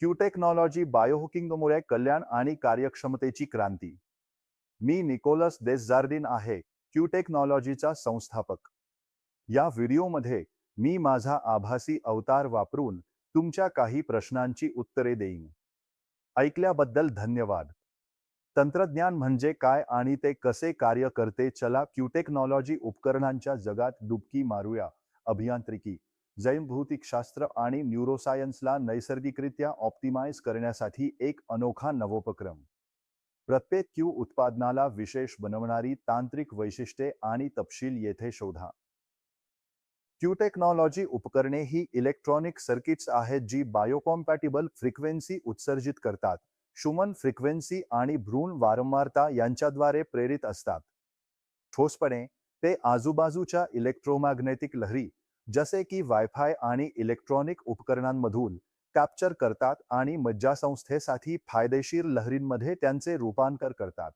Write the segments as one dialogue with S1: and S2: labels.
S1: Q technology बायोहुकिंगमुळे कल्याण आणि कार्यक्षमतेची क्रांती. मी Nicolas देसजार्डिन आहे क्यू टेक्नॉलॉजीचा संस्थापक. या व्हिडिओमध्ये मी माझा आभासी अवतार वापरून तुमच्या काही प्रश्नांची उत्तरे देईन. ऐकल्याबद्दल धन्यवाद. तंत्रज्ञान म्हणजे काय आणि ते कसे कार्य करते चला क्यू टेक्नॉलॉजी उपकरणांच्या जगात डुबकी मारूया अभियांत्रिकी. जैवभौतिकशास्त्र आणि न्यूरोसायन्सला नैसर्गिकरित्या ऑप्टिमाइज करण्यासाठी एक अनोखा नवोपक्रम. प्रत्येक क्यू उत्पादनाला विशेष बनवणारी तांत्रिक वैशिष्ट्ये आणि तपशील येथे शोधा. क्यू टेक्नॉलॉजी उपकरणे ही इलेक्ट्रॉनिक सर्किट्स आहेत जी बायोकॉम्पॅटिबल फ्रिक्वेन्सी उत्सर्जित करतात. शुमन फ्रिक्वेन्सी आणि भ्रूण वारंवारता यांच्याद्वारे प्रेरित असतात. ठोसपणे ते आजूबाजूच्या इलेक्ट्रोमॅग्नेटिक लहरी जसे की वायफाय आणि इलेक्ट्रॉनिक उपकरणांमधून कॅप्चर करतात आणि मज्जासंस्थेसाठी फायदेशीर लहरींमध्ये त्यांचे रूपांतर करतात.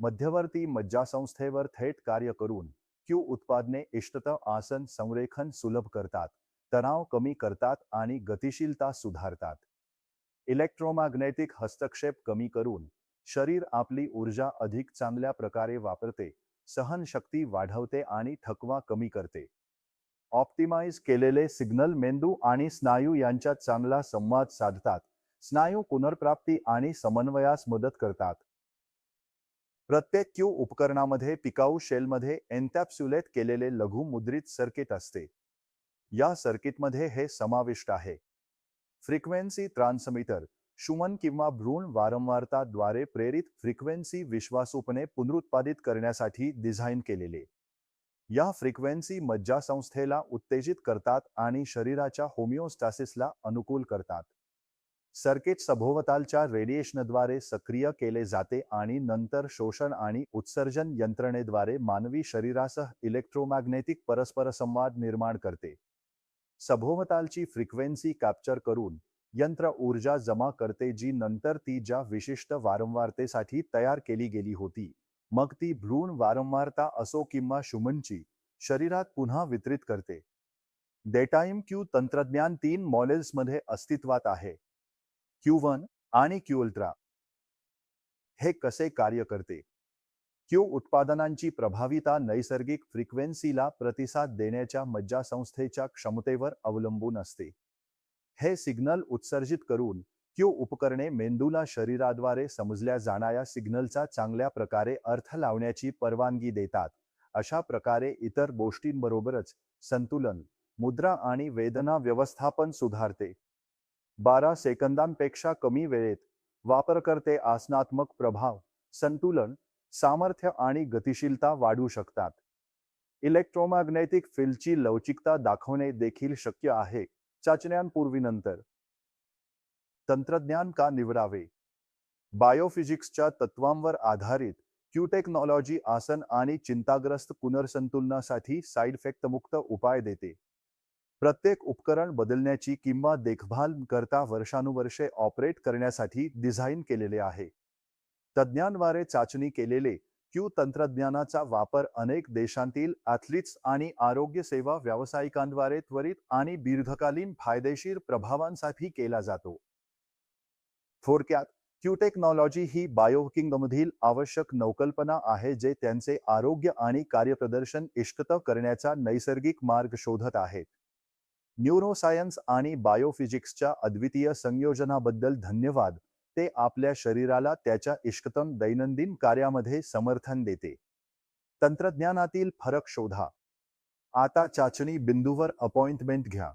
S1: मध्यवर्ती मज्जासंस्थेवर थेट कार्य करून क्यू उत्पादने इष्टत आसन संरेखन सुलभ करतात तणाव कमी करतात आणि गतिशीलता सुधारतात. इलेक्ट्रोमॅग्नेटिक हस्तक्षेप कमी करून शरीर आपली ऊर्जा अधिक चांगल्या प्रकारे वापरते सहनशक्ती वाढवते आणि थकवा कमी करते. ऑप्टिमाइज केलेले सिग्नल मेंदू आणि स्नायू यांच्यात चांगला संवाद साधतात. स्नायू पुनर्प्राप्ती आणि समन्वयास मदत करतात. प्रत्येक क्यू उपकरणामध्ये पिकाऊ शेलमध्ये एन्टॅप्स्युलेट केलेले लघु मुद्रित सर्किट असते. या सर्किटमध्ये हे समाविष्ट आहे. फ्रिक्वेन्सी ट्रान्समीटर शुमन किंवा भ्रूण वारंवारताद्वारे प्रेरित फ्रिक्वेन्सी विश्वासूपणे पुनरुत्पादित करण्यासाठी डिझाईन केलेले. या फ्रिक्वेन्सी मज्जासंस्थेला उत्तेजित करतात आणि शरीराच्या होमिओस्टासिसला अनुकूल करतात. सर्किट सभोवतालच्या रेडिएशनद्वारे सक्रिय केले जाते आणि नंतर शोषण आणि उत्सर्जन यंत्रणेद्वारे मानवी शरीरासह इलेक्ट्रोमॅग्नेटिक परस्परसंवाद निर्माण करते. सभोवतालची फ्रिक्वेन्सी कॅप्चर करून यंत्र ऊर्जा जमा करते जी नंतर ती ज्या विशिष्ट वारंवारतेसाठी तयार केली गेली होती. मग ती भ्रूण वारंवारता असो किंवा शुमनची शरीरात पुन्हा वितरित करते. डेटाईम क्यू तंत्रज्ञान तीन मॉडेल्समध्ये अस्तित्वात आहे. क्यू वन आणि क्यू अल्ट्रा. हे कसे कार्य करते? क्यू उत्पादनांची प्रभाविता नैसर्गिक फ्रिक्वेन्सीला प्रतिसाद देण्याच्या मज्जासंस्थेच्या क्षमतेवर अवलंबून असते. हे सिग्नल उत्सर्जित करून क्यू उपकरणे मेंदूला शरीराद्वारे समजल्या जाणाऱ्या सिग्नलचा चांगल्या प्रकारे अर्थ लावण्याची परवानगी देतात. अशा प्रकारे इतर गोष्टींबरोबरच संतुलन मुद्रा आणि वेदना व्यवस्थापन सुधारते. बारा सेकंदांपेक्षा कमी वेळेत वापरकर्ते आसनात्मक प्रभाव संतुलन सामर्थ्य आणि गतिशीलता वाढू शकतात. इलेक्ट्रोमॅग्नेटिक फील्डची लवचिकता दाखवणे देखील शक्य आहे चाचण्यांपूर्वीनंतर तंत्रज्ञान का निवडावे? बायोफिजिक्सच्या तत्वांवर आधारित क्यूटेक्नॉलॉजी आसन आणि चिंताग्रस्त पुनर्संतुलनासाठी साईड इफेक्ट मुक्त उपाय देते. प्रत्येक उपकरण बदलण्याची किंवा देखभाल करता वर्षानुवर्षे ऑपरेट करण्यासाठी डिझाईन केलेले आहे. तज्ज्ञांद्वारे चाचणी केलेले क्यू तंत्रज्ञानाचा वापर अनेक देशांतील ॲथलीट्स आणि आरोग्य सेवा व्यावसायिकांद्वारे त्वरित आणि दीर्घकालीन फायदेशीर प्रभावांसाठी केला जातो. थोडक्यात क्यू टेक्नॉलॉजी ही बायोकिंगमधील आवश्यक नवकल्पना आहे जे त्यांचे आरोग्य आणि कार्यप्रदर्शन इष्टत करण्याचा नैसर्गिक मार्ग शोधत आहेत. न्यूरोसायन्स आणि बायोफिजिक्सच्या अद्वितीय संयोजनाबद्दल धन्यवाद. ते आपल्या शरीराला त्याच्या इष्टतम दैनंदिन कार्यामध्ये समर्थन देते. तंत्रज्ञानातील फरक शोधा. आता चाचणी बिंदूवर अपॉइंटमेंट घ्या.